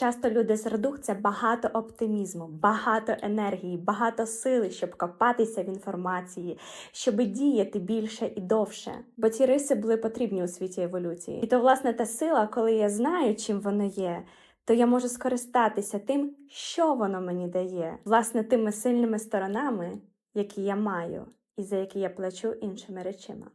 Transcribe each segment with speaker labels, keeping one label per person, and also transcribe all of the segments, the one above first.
Speaker 1: Часто люди з це багато оптимізму, багато енергії, багато сили, щоб копатися в інформації, щоб діяти більше і довше. Бо ці риси були потрібні у світі еволюції. І то, власне, та сила, коли я знаю, чим воно є, то я можу скористатися тим, що воно мені дає, власне, тими сильними сторонами, які я маю, і за які я плачу іншими речима.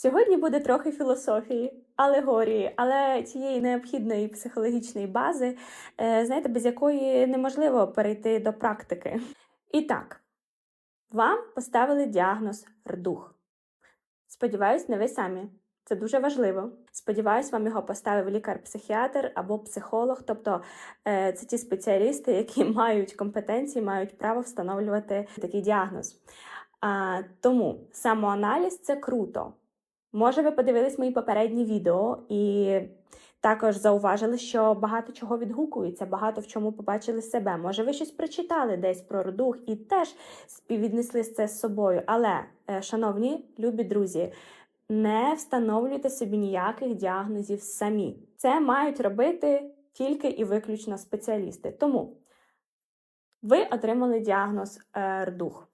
Speaker 1: Сьогодні буде трохи філософії, алегорії, але цієї необхідної психологічної бази, е, знаєте, без якої неможливо перейти до практики. І так, вам поставили діагноз рдух. Сподіваюсь, не ви самі. Це дуже важливо. Сподіваюсь, вам його поставив лікар-психіатр або психолог, тобто е, це ті спеціалісти, які мають компетенції, мають право встановлювати такий діагноз. Тому самоаналіз це круто. Може, ви подивились мої попередні відео і також зауважили, що багато чого відгукується, багато в чому побачили себе. Може, ви щось прочитали десь про родух і теж співвіднесли це з собою. Але, е, шановні любі друзі, не встановлюйте собі ніяких діагнозів самі. Це мають робити тільки і виключно спеціалісти. Тому ви отримали діагноз е, рдух.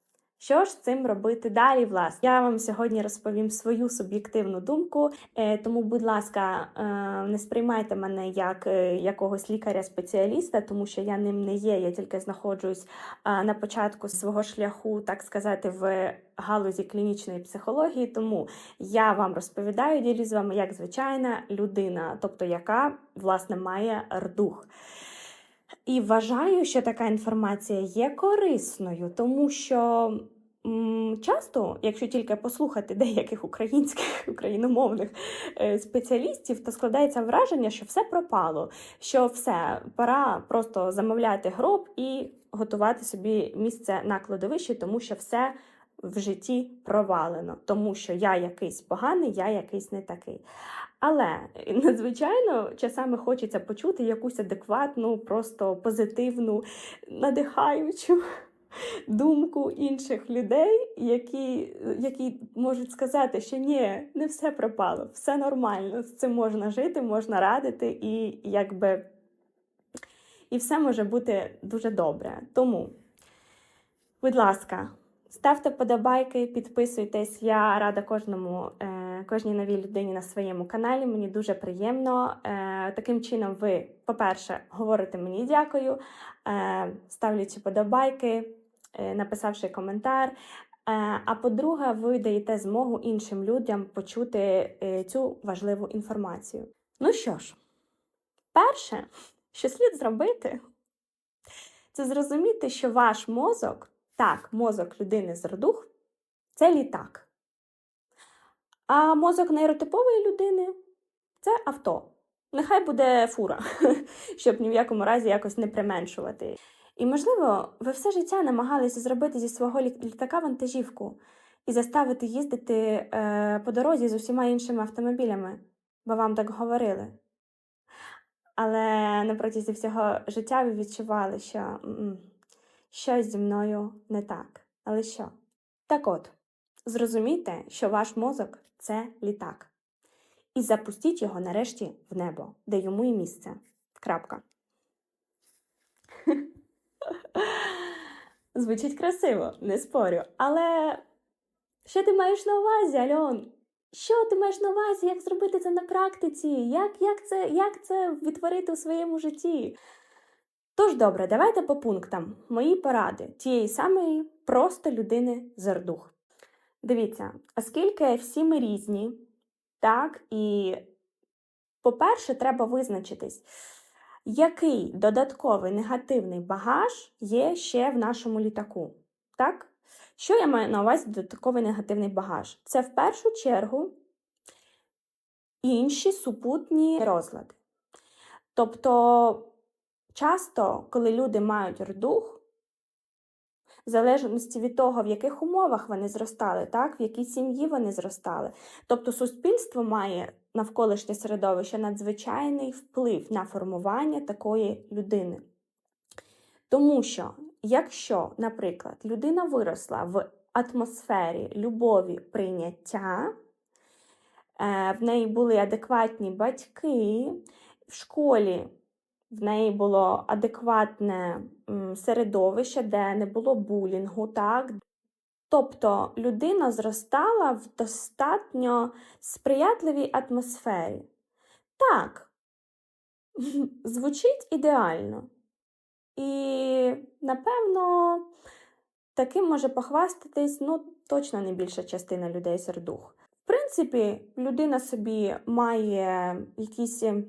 Speaker 1: Що ж цим робити далі? Власне, я вам сьогодні розповім свою суб'єктивну думку. Е, тому, будь ласка, е, не сприймайте мене як е, якогось лікаря-спеціаліста, тому що я ним не є. Я тільки знаходжусь на початку свого шляху, так сказати, в галузі клінічної психології. Тому я вам розповідаю ділю з вами як звичайна людина, тобто яка власне має рдух. І вважаю, що така інформація є корисною, тому що часто, якщо тільки послухати деяких українських україномовних е, спеціалістів, то складається враження, що все пропало, що все, пора просто замовляти гроб і готувати собі місце на кладовищі, тому що все в житті провалено, тому що я якийсь поганий, я якийсь не такий. Але надзвичайно часами хочеться почути якусь адекватну, просто позитивну, надихаючу думку інших людей, які, які можуть сказати, що ні, не все пропало, все нормально, з цим можна жити, можна радити, і якби і все може бути дуже добре. Тому, будь ласка. Ставте подобайки, підписуйтесь. Я рада кожному, е, кожній новій людині на своєму каналі. Мені дуже приємно. Е, таким чином, ви, по-перше, говорите мені дякую, е, ставлячи подобайки, написавши коментар. Е, а по-друге, ви даєте змогу іншим людям почути е, цю важливу інформацію. Ну що ж, перше, що слід зробити, це зрозуміти, що ваш мозок. Так, мозок людини з родух це літак. А мозок нейротипової людини це авто. Нехай буде фура, щоб ні в якому разі якось не применшувати. І, можливо, ви все життя намагалися зробити зі свого літака вантажівку і заставити їздити е, по дорозі з усіма іншими автомобілями, бо вам так говорили. Але на протязі всього життя ви відчували, що. м-м, щось зі мною не так. Але що? Так от, зрозумійте, що ваш мозок це літак. І запустіть його нарешті в небо, де йому і місце. Крапка. Звучить красиво, не спорю. Але що ти маєш на увазі, Альон? Що ти маєш на увазі? Як зробити це на практиці? Як, як, це, як це відтворити у своєму житті? Тож добре, давайте по пунктам мої поради тієї самої просто людини з рдух. Дивіться, оскільки всі ми різні, так, і, по-перше, треба визначитись, який додатковий негативний багаж є ще в нашому літаку. Так? Що я маю на увазі додатковий негативний багаж? Це в першу чергу інші супутні розлади. Тобто. Часто, коли люди мають рдух, в залежності від того, в яких умовах вони зростали, так, в якій сім'ї вони зростали. Тобто суспільство має навколишнє середовище надзвичайний вплив на формування такої людини. Тому що, якщо, наприклад, людина виросла в атмосфері любові прийняття, е, в неї були адекватні батьки, в школі в неї було адекватне середовище, де не було булінгу, так? Тобто людина зростала в достатньо сприятливій атмосфері. Так, звучить ідеально. І, напевно, таким може похвастатись, ну, точно не більша частина людей сердух. В принципі, людина собі має якісь, е,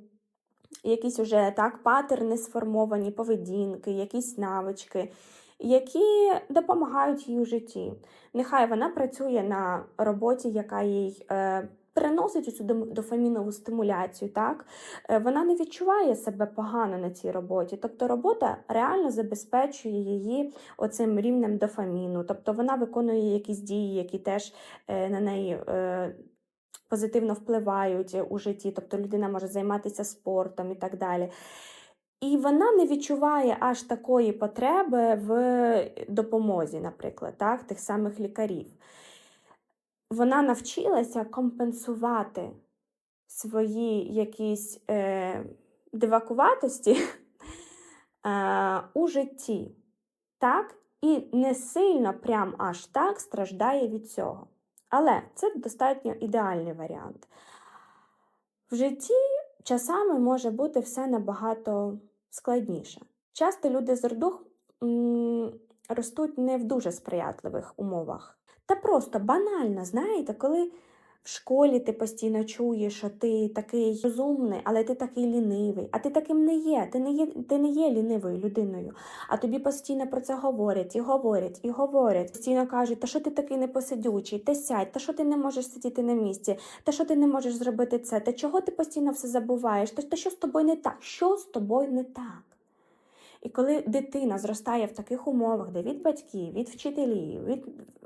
Speaker 1: якісь уже так патерни сформовані, поведінки, якісь навички, які допомагають їй у житті. Нехай вона працює на роботі, яка їй е, приносить цю дофамінову стимуляцію, так? Е, вона не відчуває себе погано на цій роботі. Тобто робота реально забезпечує її оцим рівнем дофаміну. Тобто вона виконує якісь дії, які теж е, на неї позитивно впливають у житті. Тобто людина може займатися спортом і так далі. І вона не відчуває аж такої потреби в допомозі, наприклад, так, тих самих лікарів. Вона навчилася компенсувати свої якісь е, дивакуватості е, у житті, так? І не сильно прям аж так страждає від цього. Але це достатньо ідеальний варіант. В житті часами може бути все набагато складніше. Часто люди з ордух ростуть не в дуже сприятливих умовах. Та просто банально, знаєте, коли в школі ти постійно чуєш, що ти такий розумний, але ти такий лінивий, а ти таким не є. Ти не є, ти не є лінивою людиною. А тобі постійно про це говорять і говорять, і говорять. Постійно кажуть, та що ти такий непосидючий, та сядь, та що ти не можеш сидіти на місці, та що ти не можеш зробити це, та чого ти постійно все забуваєш, та, та що з тобою не так? Що з тобою не так? І коли дитина зростає в таких умовах, де від батьків, від вчителів, від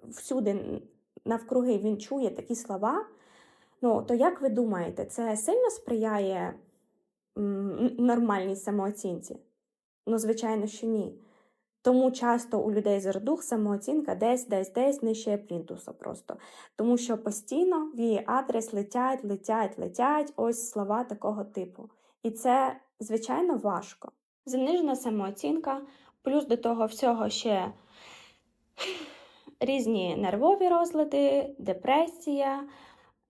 Speaker 1: всюди навкруги він чує такі слова, ну то як ви думаєте, це сильно сприяє нормальній самооцінці? Ну, звичайно, що ні. Тому часто у людей з ордух самооцінка десь, десь, десь нижче плінтуса просто. Тому що постійно в її адрес летять, летять, летять ось слова такого типу. І це, звичайно, важко. Занижена самооцінка, плюс до того всього ще різні нервові розлади, депресія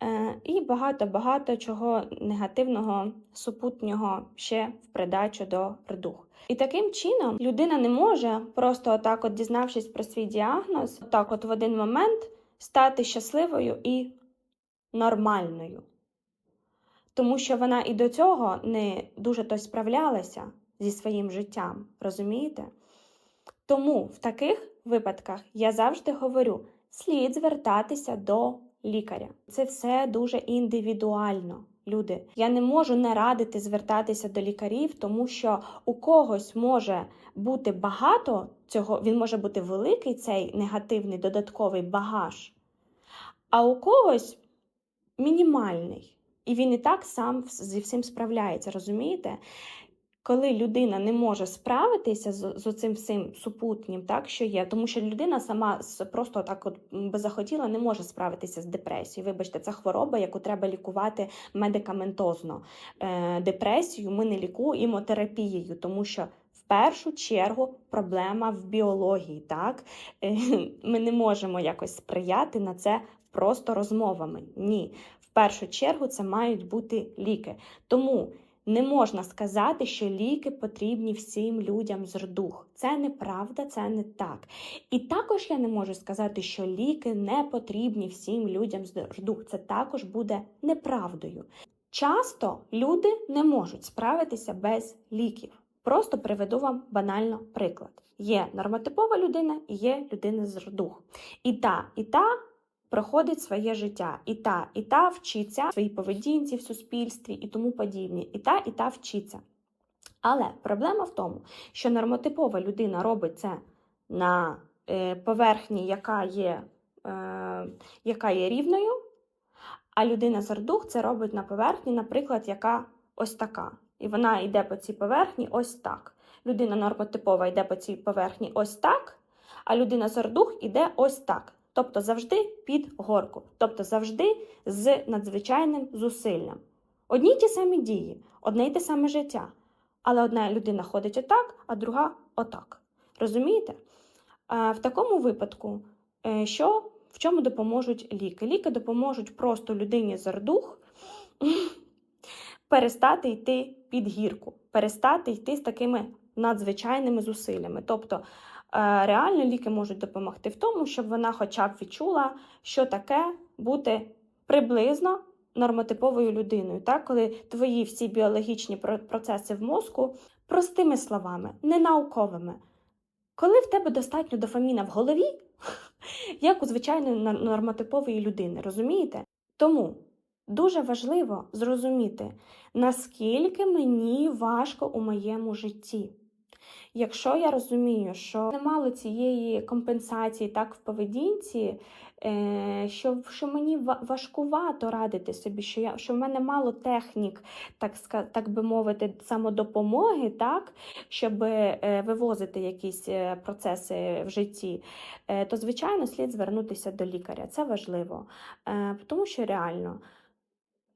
Speaker 1: е, і багато-багато чого негативного, супутнього ще в придачу до придух. І таким чином людина не може просто отак, от дізнавшись про свій діагноз, так от в один момент стати щасливою і нормальною. Тому що вона і до цього не дуже то справлялася зі своїм життям, розумієте? Тому в таких випадках я завжди говорю: слід звертатися до лікаря. Це все дуже індивідуально. Люди, я не можу не радити звертатися до лікарів, тому що у когось може бути багато цього, він може бути великий цей негативний додатковий багаж, а у когось мінімальний. І він і так сам зі всім справляється, розумієте? Коли людина не може справитися з, з цим всім супутнім, так що є, тому що людина сама просто так от би захотіла, не може справитися з депресією. Вибачте, це хвороба, яку треба лікувати медикаментозно. Е, депресію ми не лікуємо терапією, тому що. В першу чергу проблема в біології, так Е, ми не можемо якось сприяти на це просто розмовами. Ні, в першу чергу це мають бути ліки. Тому не можна сказати, що ліки потрібні всім людям з рдух. Це неправда, це не так. І також я не можу сказати, що ліки не потрібні всім людям з рдух. Це також буде неправдою. Часто люди не можуть справитися без ліків. Просто приведу вам банально приклад: є нормотипова людина і є людина з рдух. І та, і та проходить своє життя. І та, і та вчиться в своїй поведінці в суспільстві і тому подібне. І та, і та вчиться. Але проблема в тому, що нормотипова людина робить це на е, поверхні, яка є, е, яка є рівною, а людина з ордух це робить на поверхні, наприклад, яка ось така. І вона йде по цій поверхні ось так. Людина нормотипова йде по цій поверхні ось так, а людина з ордух іде ось так. Тобто завжди під горку, тобто завжди з надзвичайним зусиллям. Одні й ті самі дії, одне й те саме життя. Але одна людина ходить отак, а друга отак. Розумієте? В такому випадку, е, що в чому допоможуть ліки? Ліки допоможуть просто людині зардух перестати йти під гірку, перестати йти з такими надзвичайними зусиллями. Тобто е, реально ліки можуть допомогти в тому, щоб вона хоча б відчула, що таке бути приблизно нормотиповою людиною, так? коли твої всі біологічні процеси в мозку простими словами, не науковими. Коли в тебе достатньо дофаміна в голові, як у звичайної нормотипової людини, розумієте? Тому дуже важливо зрозуміти, наскільки мені важко у моєму житті. Якщо я розумію, що немало цієї компенсації так в поведінці, е, що, що мені важкувато радити собі, що, я, що в мене мало технік, так, так би мовити, самодопомоги, так, щоб е, вивозити якісь е, процеси в житті, то, звичайно, слід звернутися до лікаря. Це важливо, тому що реально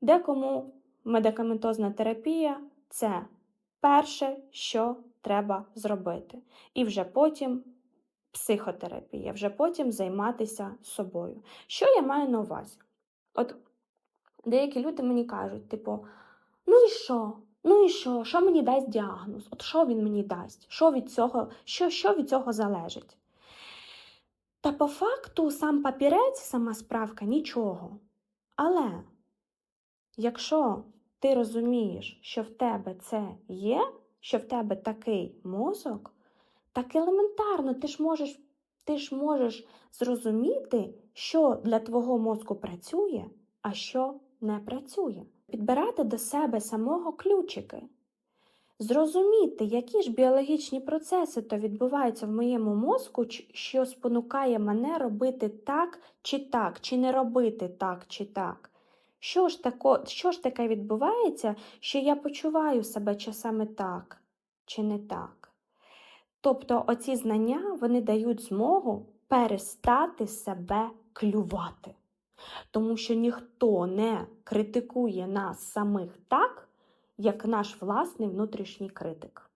Speaker 1: декому медикаментозна терапія це перше, що треба зробити. І вже потім психотерапія, вже потім займатися собою. Що я маю на увазі? От деякі люди мені кажуть, типу, ну і що? Ну і що? Що мені дасть діагноз? От що він мені дасть? Що від цього, що, що від цього залежить? Та по факту сам папірець, сама справка нічого. Але якщо ти розумієш, що в тебе це є, що в тебе такий мозок, так елементарно ти ж можеш, ти ж можеш зрозуміти, що для твого мозку працює, а що не працює. Підбирати до себе самого ключики. Зрозуміти, які ж біологічні процеси то відбуваються в моєму мозку, що спонукає мене робити так чи так, чи не робити так чи так. Що ж, тако, що ж таке відбувається, що я почуваю себе часами так чи не так? Тобто оці знання вони дають змогу перестати себе клювати. Тому що ніхто не критикує нас самих так, як наш власний внутрішній критик.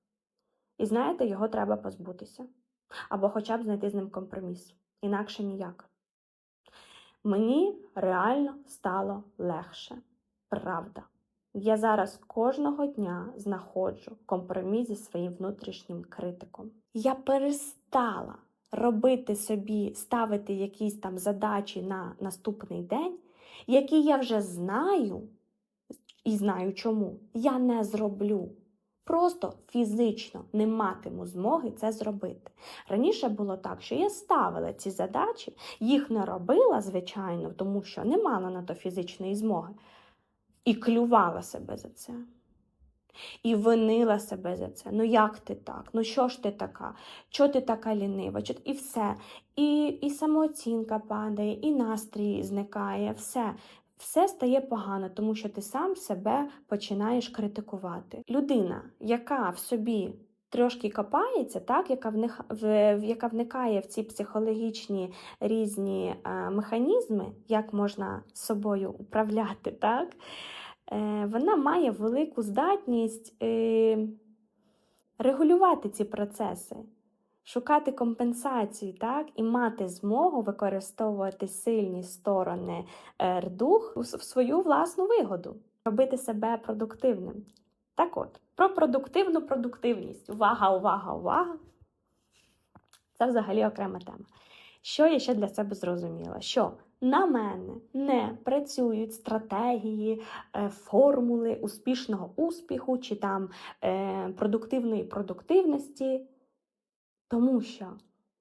Speaker 1: І знаєте, його треба позбутися. Або хоча б знайти з ним компроміс. Інакше ніяк. Мені реально стало легше. Правда. Я зараз кожного дня знаходжу компроміс зі своїм внутрішнім критиком. Я перестала робити собі, ставити якісь там задачі на наступний день, які я вже знаю і знаю чому, я не зроблю. Просто фізично не матиму змоги це зробити. Раніше було так, що я ставила ці задачі, їх не робила, звичайно, тому що не мала на то фізичної змоги, і клювала себе за це. І винила себе за це. Ну як ти так? Ну що ж ти така? Чого ти така лінива? І все. І, і самооцінка падає, і настрій зникає, все. Все стає погано, тому що ти сам себе починаєш критикувати. Людина, яка в собі трошки копається, так, яка, вних, в, яка вникає в ці психологічні різні е, механізми, як можна собою управляти, так, е, вона має велику здатність е, регулювати ці процеси шукати компенсацію, так, і мати змогу використовувати сильні сторони е, рдух в свою власну вигоду, робити себе продуктивним. Так от, про продуктивну продуктивність. Увага, увага, увага! Це взагалі окрема тема. Що я ще для себе зрозуміла? Що на мене не працюють стратегії, е, формули успішного успіху чи там е, продуктивної продуктивності, тому що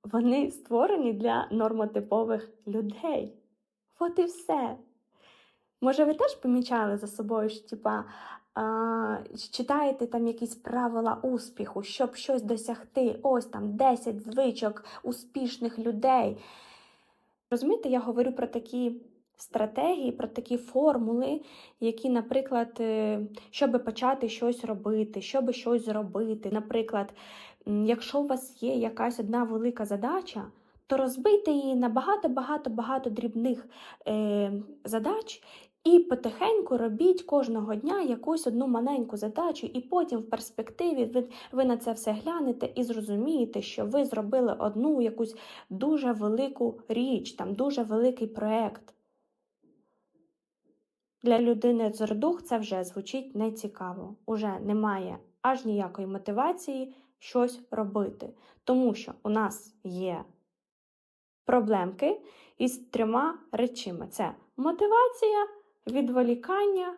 Speaker 1: вони створені для нормотипових людей. От і все. Може, ви теж помічали за собою, що типа, читаєте там якісь правила успіху, щоб щось досягти, ось там 10 звичок успішних людей. Розумієте, я говорю про такі стратегії, про такі формули, які, наприклад, е, щоб почати щось робити, щоб щось зробити. Наприклад, якщо у вас є якась одна велика задача, то розбийте її на багато-багато-багато дрібних е, задач, І потихеньку робіть кожного дня якусь одну маленьку задачу, і потім в перспективі ви, ви на це все глянете і зрозумієте, що ви зробили одну якусь дуже велику річ, там дуже великий проект. Для людини з дух це вже звучить нецікаво. Уже немає аж ніякої мотивації щось робити. Тому що у нас є проблемки із трьома речами: це мотивація, відволікання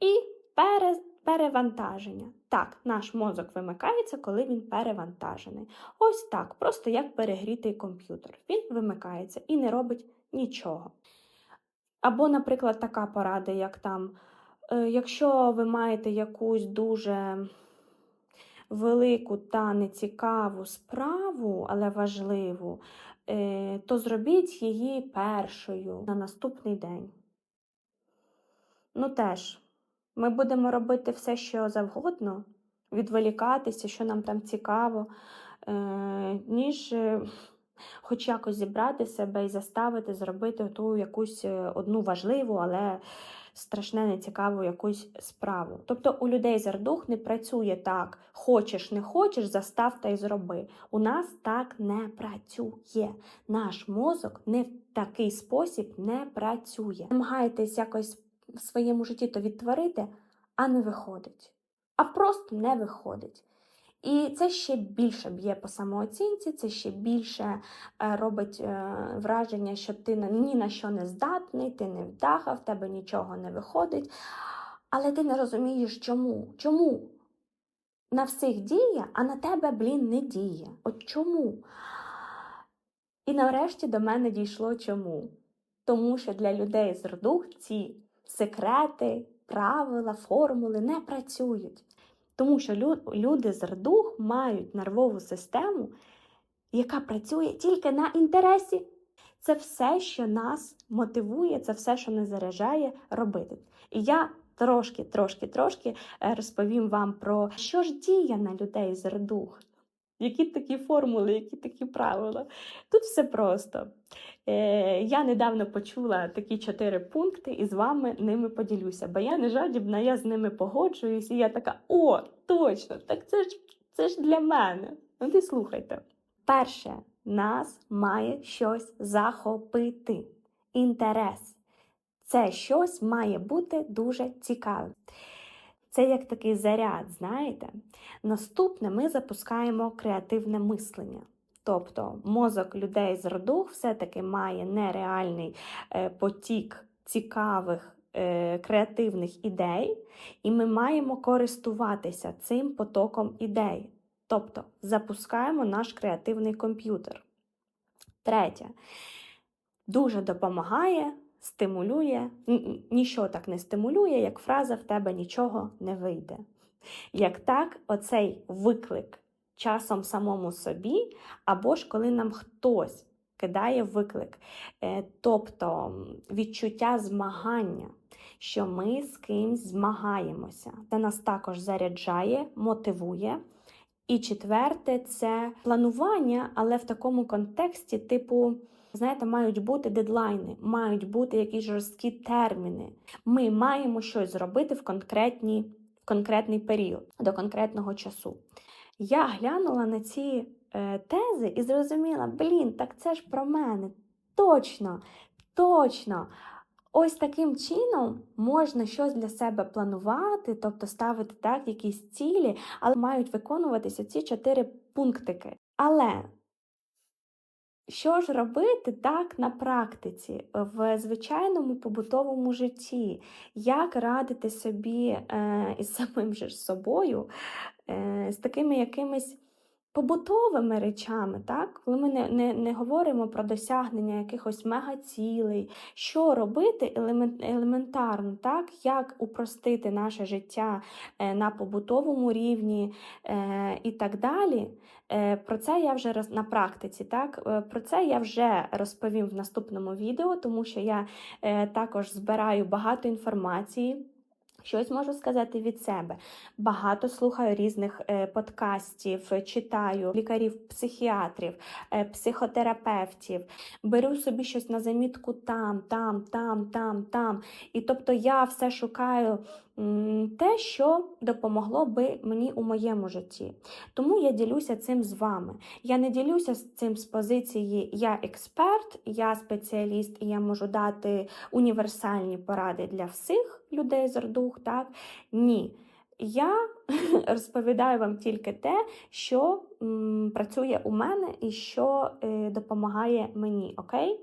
Speaker 1: і пере, перевантаження. Так, наш мозок вимикається, коли він перевантажений. Ось так, просто як перегрітий комп'ютер. Він вимикається і не робить нічого. Або, наприклад, така порада, як там, е, якщо ви маєте якусь дуже велику та нецікаву справу, але важливу, е, то зробіть її першою на наступний день. Ну теж, ми будемо робити все, що завгодно, відволікатися, що нам там цікаво, е, ніж хоч якось зібрати себе і заставити зробити ту якусь е, одну важливу, але страшне нецікаву якусь справу. Тобто у людей зардух не працює так: хочеш, не хочеш, застав та й зроби. У нас так не працює. Наш мозок не в такий спосіб не працює. Намагайтесь якось в своєму житті то відтворити, а не виходить. А просто не виходить. І це ще більше б'є по самооцінці, це ще більше е, робить е, враження, що ти ні на що не здатний, ти не вдаха, в тебе нічого не виходить. Але ти не розумієш, чому? Чому? На всіх діє, а на тебе, блін, не діє. От чому? І нарешті до мене дійшло чому. Тому що для людей з родух ці секрети, правила, формули не працюють. Тому що люди з рдух мають нервову систему, яка працює тільки на інтересі. Це все, що нас мотивує, це все, що нас заряджає робити. І я трошки, трошки, трошки е, розповім вам про що ж діє на людей з рдух. Які такі формули, які такі правила? Тут все просто. Е, я недавно почула такі чотири пункти і з вами ними поділюся, бо я не жадібна, я з ними погоджуюсь, і я така: о, точно, так це ж, це ж для мене. Ну, ти слухайте. Перше, нас має щось захопити. Інтерес. Це щось має бути дуже цікавим. Це як такий заряд, знаєте? Наступне ми запускаємо креативне мислення. Тобто мозок людей з роду все-таки має нереальний е, потік цікавих е, креативних ідей, і ми маємо користуватися цим потоком ідей. Тобто запускаємо наш креативний комп'ютер. Третє. Дуже допомагає, стимулює. Ніщо так не стимулює, як фраза в тебе нічого не вийде. Як так, оцей виклик часом самому собі, або ж коли нам хтось кидає виклик, Е, тобто відчуття змагання, що ми з кимсь змагаємося. Це нас також заряджає, мотивує. І четверте це планування, але в такому контексті, типу, знаєте, мають бути дедлайни, мають бути якісь жорсткі терміни. Ми маємо щось зробити в в конкретний період, до конкретного часу. Я глянула на ці е, тези і зрозуміла, блін, так це ж про мене. Точно, точно. Ось таким чином можна щось для себе планувати, тобто ставити так якісь цілі, але мають виконуватися ці чотири пунктики. Але що ж робити так на практиці, в звичайному побутовому житті? Як радити собі е, із самим же собою, е, з такими якимись побутовими речами, так? коли ми не, не, не говоримо про досягнення якихось мегацілей, що робити елемент, елементарно, так? як упростити наше життя е, на побутовому рівні е, і так далі. Е, Про це я вже роз... на практиці. Так? Про це я вже розповім в наступному відео, тому що я також збираю багато інформації. Щось можу сказати від себе. Багато слухаю різних е, подкастів, читаю лікарів, психіатрів, е, психотерапевтів. Беру собі щось на замітку там, там, там, там, там. І тобто я все шукаю те, що допомогло би мені у моєму житті. Тому я ділюся цим з вами. Я не ділюся з цим з позиції я експерт, я спеціаліст, і я можу дати універсальні поради для всіх людей з ордух. Так? Ні. Я розповідаю вам тільки те, що м, працює у мене і що е, допомагає мені. Окей?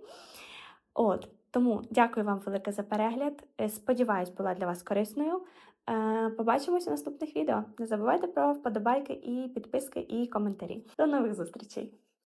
Speaker 1: От, тому дякую вам велике за перегляд. Е, Сподіваюсь, була для вас корисною. Е, Побачимося в наступних відео. Не забувайте про вподобайки і підписки і коментарі. До нових зустрічей!